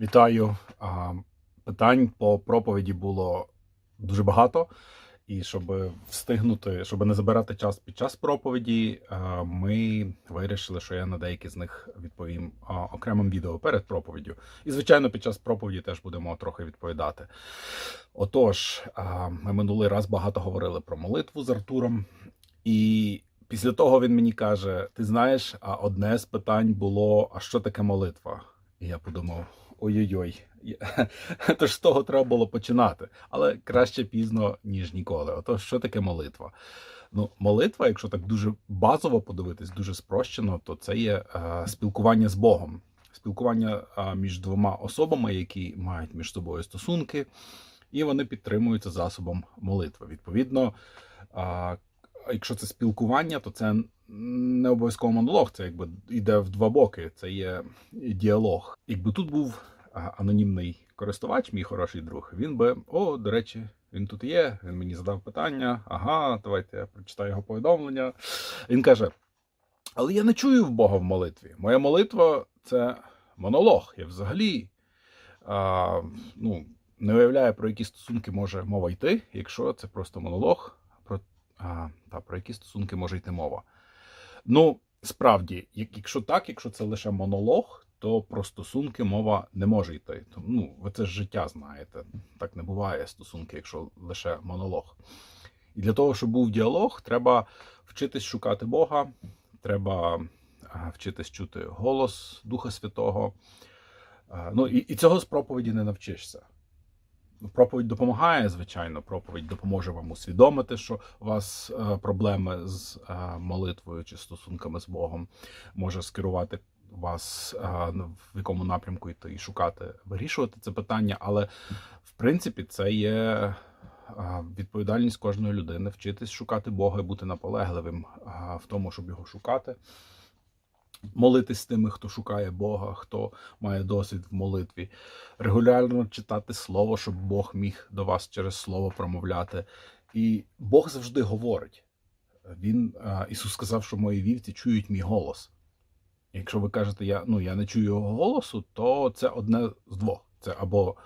Вітаю. Питань по проповіді було дуже багато. І щоб встигнути, щоб не забирати час під час проповіді, ми вирішили, що я на деякі з них відповім окремим відео перед проповіддю. І, звичайно, під час проповіді теж будемо трохи відповідати. Отож, ми минулий раз багато говорили про молитву з Артуром, і після того він мені каже: Ти знаєш, а одне з питань було: а що таке молитва? І я подумав: ой-ой-ой, тож з того треба було починати. Але краще пізно, ніж ніколи. Отож, що таке молитва? Ну, молитва, якщо так дуже базово подивитись, дуже спрощено, то це є е, спілкування з Богом. Спілкування е, між двома особами, які мають між собою стосунки, і вони підтримуються засобом молитви. Відповідно, е, якщо це спілкування, то це не обов'язково монолог, це якби йде в два боки, це є діалог. Якби тут був анонімний користувач, мій хороший друг, він би, о, до речі, він тут є, він мені задав питання, ага, давайте я прочитаю його повідомлення. Він каже: Але я не чую в Бога в молитві. Моя молитва це монолог. Я взагалі а, ну, не уявляю, про які стосунки може мова йти, якщо це просто монолог, а, та, про які стосунки може йти мова. Ну, справді, як- якщо так, якщо це лише монолог, то про стосунки мова не може йти. Ну, ви це ж життя знаєте. Так не буває стосунки, якщо лише монолог. І для того, щоб був діалог, треба вчитись шукати Бога, треба вчитись чути голос Духа Святого. Ну і, і цього з проповіді не навчишся. Проповідь допомагає, звичайно. Проповідь допоможе вам усвідомити, що у вас е, проблеми з е, молитвою чи стосунками з Богом, може скерувати вас е, в якому напрямку йти і шукати, вирішувати це питання. Але в принципі це є відповідальність кожної людини вчитись шукати Бога і бути наполегливим в тому, щоб його шукати. Молитись з тими, хто шукає Бога, хто має досвід в молитві, регулярно читати слово, щоб Бог міг до вас через слово промовляти. І Бог завжди говорить. Він Ісус сказав, що мої вівці чують мій голос. Якщо ви кажете, я ну я не чую його голосу, то це одне з двох. Це або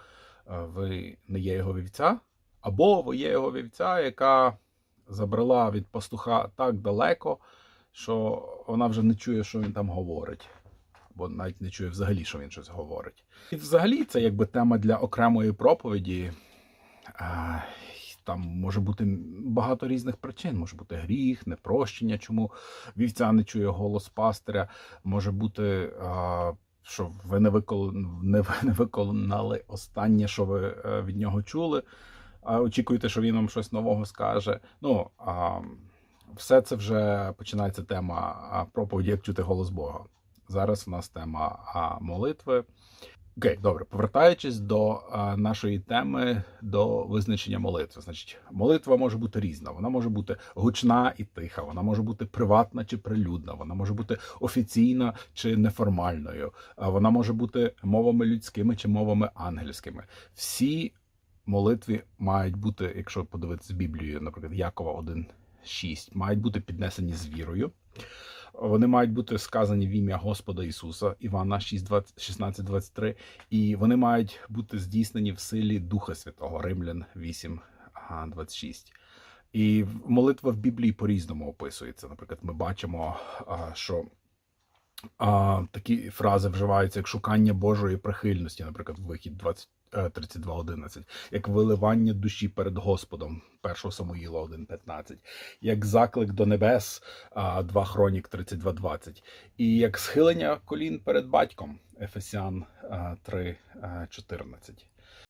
ви не є його вівця, або ви є його вівця, яка забрала від пастуха так далеко, що вона вже не чує, що він там говорить, бо навіть не чує взагалі, що він щось говорить. І взагалі це якби тема для окремої проповіді. Там може бути багато різних причин. Може бути гріх, непрощення, чому вівця не чує голос пастиря. Може бути, що ви не виконали, останнє, що ви е, від нього чули, очікуєте, що він вам щось нового скаже. Ну, а, все це вже починається тема проповіді, як чути голос Бога. Зараз у нас тема молитви. Окей, добре, повертаючись до нашої теми до визначення молитви. Значить, молитва може бути різна. Вона може бути гучна і тиха, вона може бути приватна чи прилюдна, вона може бути офіційна чи неформальною, вона може бути мовами людськими чи мовами ангельськими. Всі молитви мають бути, якщо подивитися Біблію, наприклад, Якова 1.6, мають бути піднесені з вірою. Вони мають бути сказані в ім'я Господа Ісуса, Івана 16, 23, і вони мають бути здійснені в силі Духа Святого, Римлян 8, 26. І молитва в Біблії по-різному описується. Наприклад, ми бачимо, що а, такі фрази вживаються як шукання Божої прихильності, наприклад, вихід 20, е, 32.11, як виливання душі перед Господом, 1 Самуїла 1.15, як заклик до небес, 2 Хронік 32.20, і як схилення колін перед батьком, Ефесян 3.14.